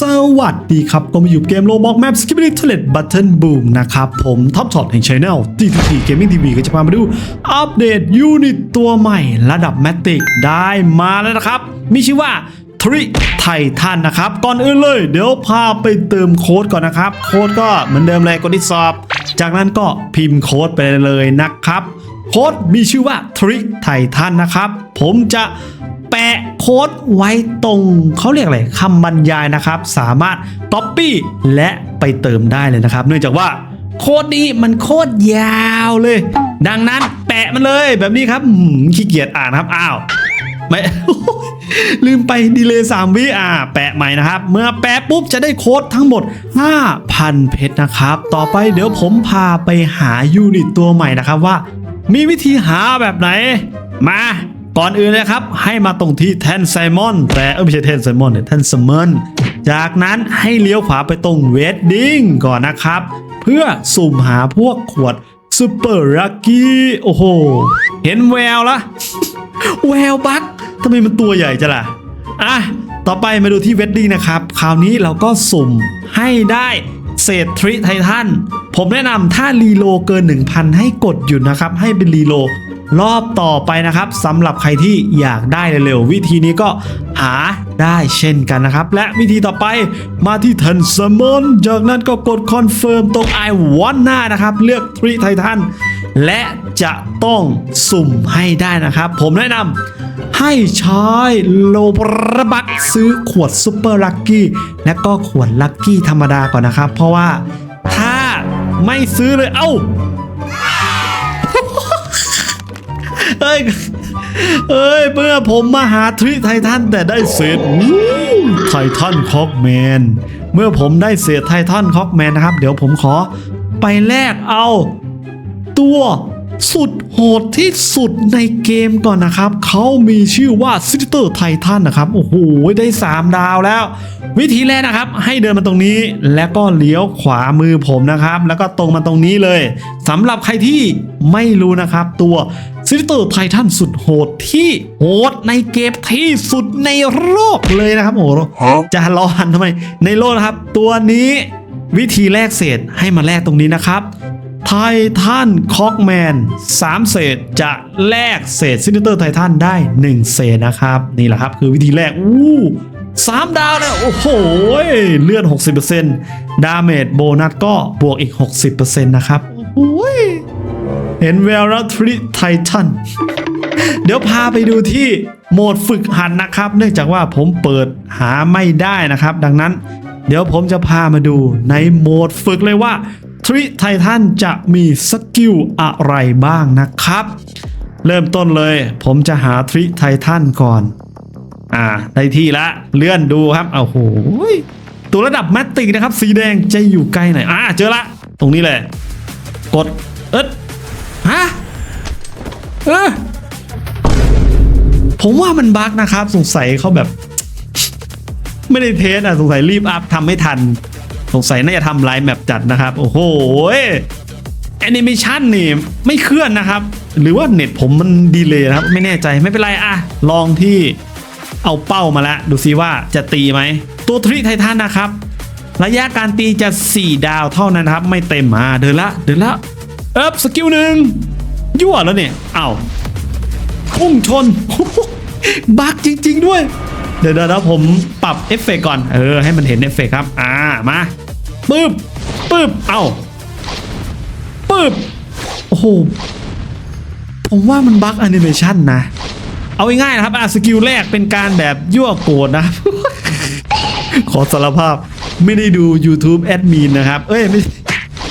สวัสดีครับ ก็มาอยู่เกมโลบอกแมป Skibidi Toilet Button Boom นะครับ ผมท็อปช็อตแห่ง Channel DTT Gaming TV ก็จะพามาดู อัปเดตยูนิตตัวใหม่ระดับแมติกได้มาแล้วนะครับ มีชื่อว่าทริไททันนะครับ ก่อนอื่นเลย เดี๋ยวพาไปเติมโค้ดก่อนนะครับ โค้ดก็เหมือนเดิมเลยกดที่สอบ จากนั้นก็พิมพ์โค้ดไปเลยนะครับ โค้ดมีชื่อว่าทริไททันนะครับ ผมจะ แปะโค้ดไว้ตรงเขาเรียกอะไรคำบรรยายนะครับ สามารถ Copy และไปเติมได้เลยนะครับ เนื่องจากว่าโค้ดนี้มันโคตรยาวเลย ดังนั้นแปะมันเลยแบบนี้ครับขี้เกียจอ่านครับอ้าวไม่ลืมไปดีเลย3วิอ่า แปะใหม่นะครับ เมื่อแปะปุ๊บจะได้โค้ดทั้งหมด 5,000 เพชรนะครับ ต่อไปเดี๋ยวผมพาไปหายูนิตตัวใหม่นะครับว่า มีวิธีหาแบบไหน มา ก่อนอื่นเลยครับให้มาตรงที่แทนไซมอน แต่เออไม่ใช่แทนไซมอนเนี่ยแทนซมอนจากนั้นให้เลี้ยวขวาไปตรงเวดดิ้งก่อนนะครับ เพื่อสุ่มหาพวกขวดซูเปอร์ลักกี้โอ้โห เห็นแววละแววบักทำไมมันตัวใหญ่จังล่ะอะต่อไปมาดูที่เวดดิ้งนะครับ คราวนี้เราก็สุ่มให้ได้เศษทริไททันผมแนะนำถ้ารีโลเกิน 1,000 ให้กดหยุดนะครับ ให้เป็นรีโล รอบต่อไปนะครับสำหรับใครที่อยากได้เร็วๆวิธีนี้ก็หาได้เช่นกันนะครับ และวิธีต่อไปมาที่ทันสมอนจากนั้นก็กดคอนเฟิร์มตรง I want หน้านะครับ เลือกทริไททันและจะต้องสุ่มให้ได้นะครับ ผมแนะนำให้ใช้โลบระบักซื้อขวดซุปเปอร์ลักกี้และก็ขวดลักกี้ธรรมดาก่อนนะครับ เพราะว่าถ้าไม่ซื้อเลยเอ้า เอ้ยเอ้ยเมื่อผมมาหาทริไททันแต่ได้เศษไททันคอกแมน เมื่อผมได้เศษไททันคอกแมนนะครับ เดี๋ยวผมขอไปแลกเอา ตัว สุดโหดที่สุดในเกมก่อนนะครับ เขามีชื่อว่าซิสเตอร์ไททันนะครับ โอ้โห ได้ 3 ดาวแล้ว วิธีแรกนะครับ ให้เดินมาตรงนี้ แล้วก็เลี้ยวขวามือผมนะครับ แล้วก็ตรงมาตรงนี้เลยสำหรับใครที่ไม่รู้นะครับ ตัวซิสเตอร์ไททันสุดโหดที่โหดในเกมที่สุดในโลกเลยนะครับโอ้โหจะรอหันทำไมในโลกนะครับ ตัวนี้วิธีแลกเศษให้มาแลกตรงนี้นะครับ ไททันคอกแมน3 เศษจะแลกเศษซินเตอร์ไททันได้ 1 เศษนะครับ นี่แหละครับคือวิธีแรกอู้สามดาวแล้วโอ้โห เลื่อน 60%ดาเมจโบนัสก็บวกอีก 60%นะครับโอ้โหเห็นแววแล้วทริไททันเดี๋ยวพาไปดูที่โหมดฝึกหัดนะครับ เนื่องจากว่าผมเปิดหาไม่ได้นะครับ ดังนั้น เดี๋ยวผมจะพามาดูในโหมดฝึกเลยว่า ทริไททันจะมีสกิลอะไรบ้างนะครับ เริ่มต้นเลยผมจะหาทริไททันก่อน อ่าได้ที่ละเลื่อนดูครับโอ้โหตัวระดับแมตติกนะครับ สีแดงจะอยู่ใกล้ไหนอ่าเจอละ ตรงนี้เลยกดเอ๊ะฮะเออผมว่ามันบั๊กนะครับ สงสัยเขาแบบ ไม่ได้เทสอะ สงสัยรีบอัพทำไม่ทัน สงสัยน่าจะทำไลน์แมปจัดนะครับ โอ้โหแอนิเมชันนี่ไม่เคลื่อนนะครับ หรือว่าเน็ตผมมันดีเลยนะครับ ไม่แน่ใจไม่เป็นไรอะลองที่เอาเป้ามาแล้ว ดูซิว่าจะตีไหม ตัวทริไททันนะครับ ระยะการตีจะ 4 ดาวเท่านั้นนะครับ ไม่เต็มอ่าเดินละ เดินละเอ๊บสกิลหนึ่งยั่วแล้วเนี่ยเอ้าพุ่งชนบักจริง ๆ ด้วย เดี๋ยวเดี๋ยวผมปรับเอฟเฟกต์ก่อน เออ ให้มันเห็นเอฟเฟกต์ครับ อ่ามา ปึ๊บปึ๊บเอ้าปึ๊บโอ้โหผมว่ามันบั๊กแอนิเมชันนะ เอาง่ายๆนะครับอะสกิลแรกเป็นการแบบยั่วโกรธนะ ขอสารภาพไม่ได้ดู YouTube แอดมินนะครับ เอ้ยไม่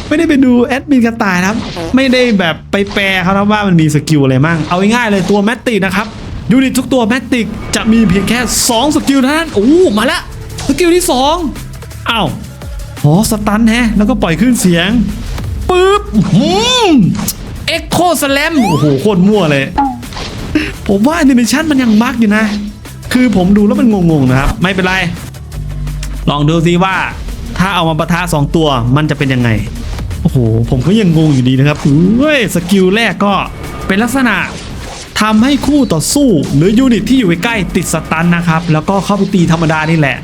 ไม่ได้ไปดูแอดมินกระต่ายนะครับ ไม่ได้แบบไปแปลเขานะว่ามันมีสกิลอะไรมั่งเอาง่ายๆเลยตัวแมตติกนะครับยูนิตทุกตัวแมตติกจะมีเพียงแค่ 2 สกิลเท่านั้นโอ้มาละสกิลที่ 2อ้าว อ๋อสตันแฮะ แล้วก็ปล่อยขึ้นเสียงปึ๊บเอ็กโคสแลมโอ้โหโคตรมั่วเลย ผมว่าแอนิเมชันมันยังบักอยู่นะ คือผมดูแล้วมันงงๆนะครับ ไม่เป็นไร ลองดูซิว่า ถ้าเอามาปะทะสองตัวมันจะเป็นยังไง โอ้โห ผมก็ยังงงอยู่ดีนะครับเฮ้ยสกิลแรกก็เป็นลักษณะทำให้คู่ต่อสู้ หรือยูนิตที่อยู่ใกล้ติดสตันนะครับ แล้วก็เข้าไปตีธรรมดานี่แหละ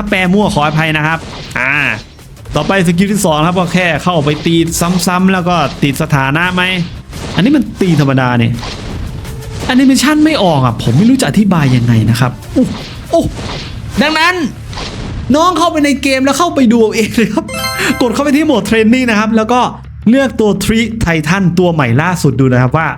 ถ้าแปลมั่วขออภัยนะครับ อ่า ต่อไปสกิลที่สองครับก็แค่เข้าไปตีซ้ำๆแล้วก็ติดสถานะไหม อันนี้มันตีธรรมดาเนี่ยแอนิเมชันไม่ออกอะผมไม่รู้จะอธิบายยังไงนะครับโอ้โอ้ดังนั้น น้องเข้าไปในเกมแล้วเข้าไปดูเอาเองเลยครับ กดเข้าไปที่โหมดเทรนนิ่งนะครับ แล้วก็เลือกตัวทริไททันตัวใหม่ล่าสุดดูนะครับว่า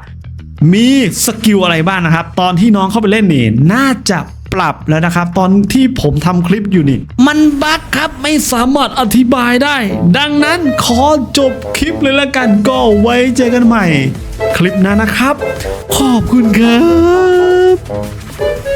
มีสกิลอะไรบ้างนะครับ ตอนที่น้องเข้าไปเล่นนี่น่าจะ ปรับแล้วนะครับ ตอนที่ผมทำคลิปอยู่นี่ มันบั๊กครับไม่สามารถอธิบายได้ ดังนั้นขอจบคลิปเลยละกันก็ไว้เจอกันใหม่ คลิปหน้านะครับ ขอบคุณครับ